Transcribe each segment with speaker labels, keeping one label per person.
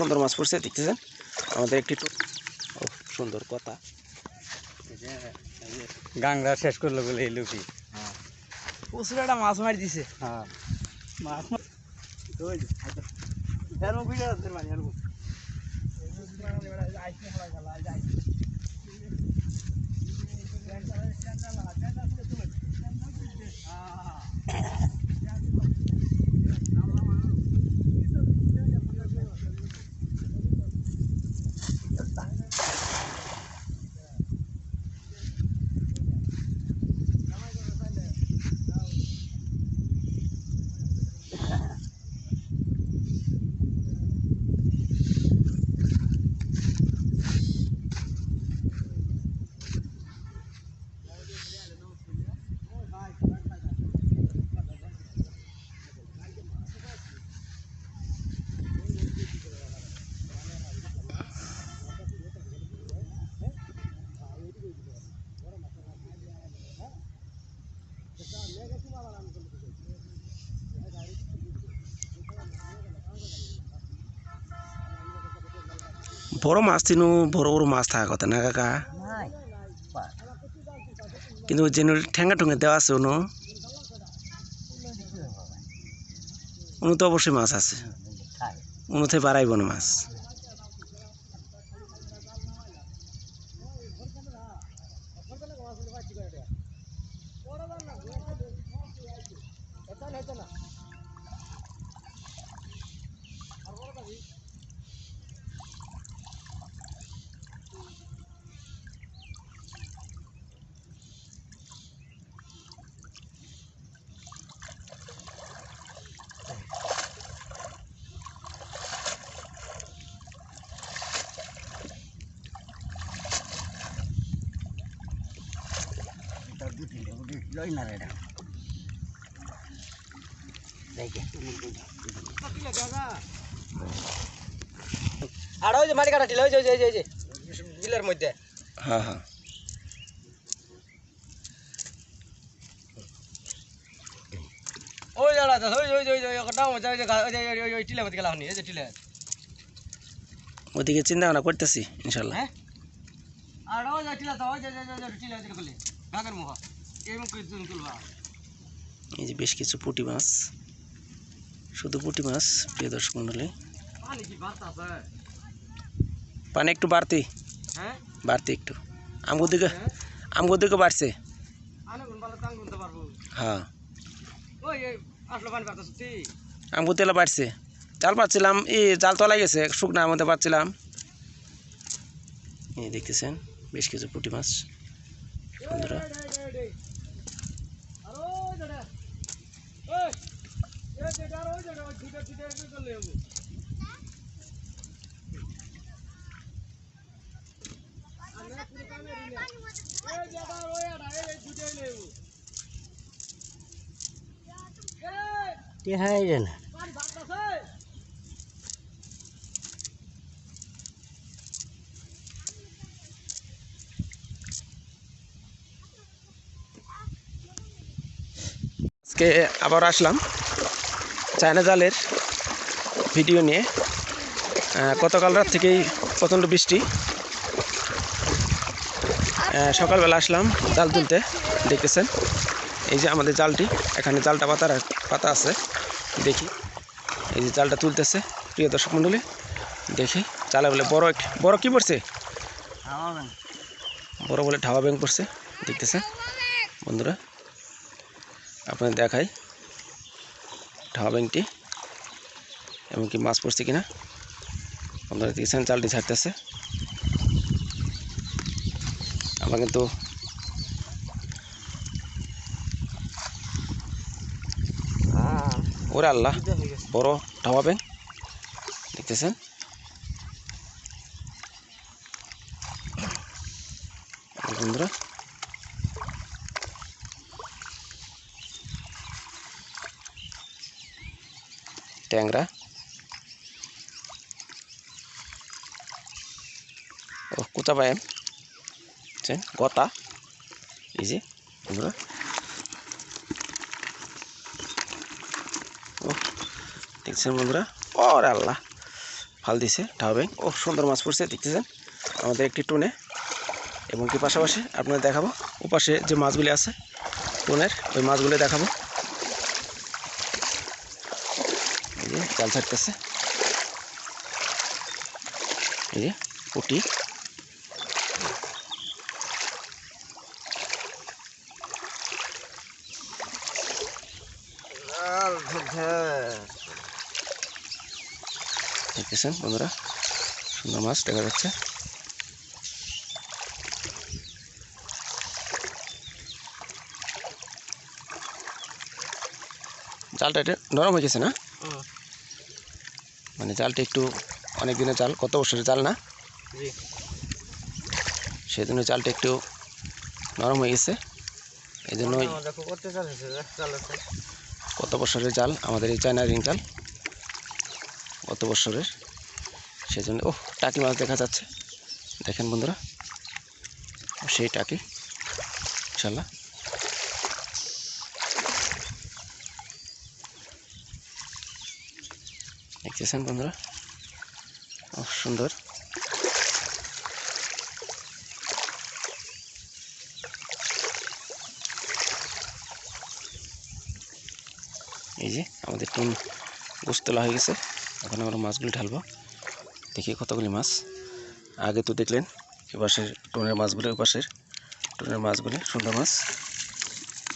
Speaker 1: সুন্দর মাছ পড়ছে দেখতেছেন? আমাদের একটি সুন্দর কথা।
Speaker 2: গাংরা শেষ করল বলে এই লুকি
Speaker 3: প্রচুর একটা মাছ মারি দিছে।
Speaker 2: হ্যাঁ।
Speaker 3: মাছ এরকম
Speaker 1: বড় মাছ তিনু, বড় বড় মাছ থাকা কথা না কাকা? কিন্তু যে ঠেঙ্গা ঠুঙ্গা দেওয়া আছে অনু অনু তো অবশ্যই মাছ আছে। অনুতে বাড়াইব না মাছ।
Speaker 3: রে এটা আর ওই যে মাটি কাটা টিলা ওই যে ওই যে, ওই যে ওই যে বিলের মধ্যে
Speaker 1: হ্যাঁ হ্যাঁ
Speaker 3: ওই জায়গা ওই ওই ওই ওই ওটা ওই যে ওই যে গা- ওই যে ওই- ওই- ওই টিলা মধ্যে গেলাম নি এই যে টিলা
Speaker 1: ওদিকে চিন্তা ভাবনা করতেছি ইনশাল্লাহ।
Speaker 3: হ্যাঁ? আর ওই যে টিলা তো ওই যে ওই যে- ওই যে টিলা দিকে খুলে গাগের মুখ এই
Speaker 1: যে বেশ কিছু পুঁটি মাছ। শুধু পুঁটি মাছ প্রিয় দর্শক মন্ডলী
Speaker 3: পানি
Speaker 1: একটু বাড়তি।
Speaker 3: হ্যাঁ?
Speaker 1: বাড়তি একটু। আমগো দিকে আমগো দিকে বাড়ছে। হ্যাঁ। আমগো তেলা বাড়ছে। জাল পাচ্ছিলাম এই জাল তলা গেছে শুকনার আমাদের পাচ্ছিলাম। এই দেখতেছেন বেশ কিছু পুঁটি মাছ। বন্ধুরা
Speaker 3: আর ওই যেটা ওই এই যেটা আর ওই যেটা ওই দুটো দুটো কি করলে হবে এই যেটা আর ওই আটা এই দুটোই নেব এই
Speaker 2: কে হাই রে না
Speaker 3: পানি বাড়তাছে
Speaker 1: আজকে আবার আসলাম চায়না জালের ভিডিও নিয়ে। গতকাল রাত থেকেই প্রচণ্ড বৃষ্টি। সকালবেলা আসলাম জাল তুলতে দেখতেছেন? এই যে আমাদের জালটি এখানে জালটা পাতা রাখ- পাতা আছে দেখি। এই যে জালটা তুলতেছে প্রিয় দর্শক মণ্ডলী দেখি জালে বলে বড় এক বড় কি পড়ছে? বড় বলে ঢাবা ব্যাংক পড়ছে দেখতেছেন? বন্ধুরা আপনাদের দেখাই। ঢাবা ব্যাংকটি এমনকি মাছ পড়ছে কিনা? আপনারা দেখছেন চালটি ছাড়তেছে। আমরা কিন্তু ওরে আল্লাহ, বড় ঢাবা ব্যাংক দেখতেছেন? বন্ধুরা ট্যাংরা। ও কোথা বুঝছেন গতা। এই যে বন্ধুরা ও, দেখছেন বন্ধুরা? ওরে আল্লাহ। ফাল দিছে ঠাবে ও, সুন্দর মাছ পড়ছে, দেখতেছেন? আমাদের একটি টুনে। এবং কি পাশাপাশি আপনাদের দেখাবো, ওপাশে যে মাছগুলি আছে, টুনের, ওই মাছগুলি দেখাবো এই যে জাল ছাড়তেছে। এই যে, পুটি। দেখতেছেন বন্ধুরা, সুন্দর মাছ দেখা যাচ্ছে। জালটা এটা নরম হয়ে গেছে না? মানে জালটা একটু অনেক দিনের জাল কত বছরের জাল না? সেই জন্য জালটা একটু নরম হয়ে গেছে। এই জন্যই কত বছরের জাল আমাদের এই চায়না রিং জাল কত বছরের? সেই জন্য ও টাকি মাছ দেখা যাচ্ছে। দেখেন বন্ধুরা সেই টাকি ইনশাল্লাহ। দেখতেছেন বন্ধুরা? ও সুন্দর। এই যে আমাদের টুন গোস তোলা হয়ে গেছে। এখন আমরা মাছগুলি ঢালবো। দেখি কতগুলি মাছ। আগে তো দেখলেন এপাশের টুনের মাছগুলি, ওপাশের টুনের মাছগুলি, সুন্দর মাছ।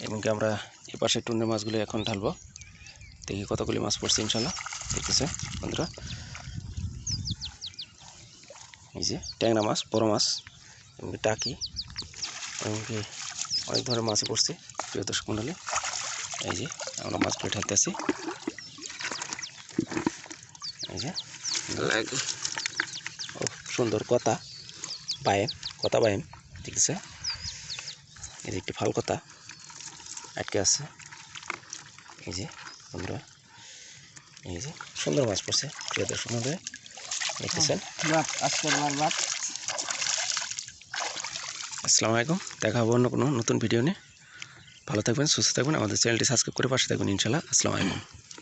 Speaker 1: এবং কি আমরা এপাশের টুনের মাছগুলি এখন ঢালবো। দেখি কতগুলি মাছ পড়ছে, ইনশাল্লাহ। দেখতেছে বন্ধুরা। এই যে ট্যাংরা মাছ বড় মাছ এবং কি টাকি এবং কি অনেক ধরনের মাছই পড়ছে প্রিয় দর্শক মণ্ডলী। এই যে আমরা মাছগুলো ঢালতেছি এই যে ও সুন্দর কথা। বায়েম কথা বায়েম ঠিক আছে এই যে একটি ফাল কথা আটকে আছে। এই যে বন্ধুরা। এই যে সুন্দর মাছ পড়ছে প্রিয় দর্শক মণ্ডলী দেখতেছেন?
Speaker 3: বাত
Speaker 1: আসসালামু আলাইকুম দেখা হবে অন্য কোনো নতুন ভিডিও নিয়ে। ভালো থাকবেন সুস্থ থাকবেন আমাদের চ্যানেলটি সাবস্ক্রাইব করে পাশে থাকবেন ইনশাল্লাহ আসসালামু আলাইকুম।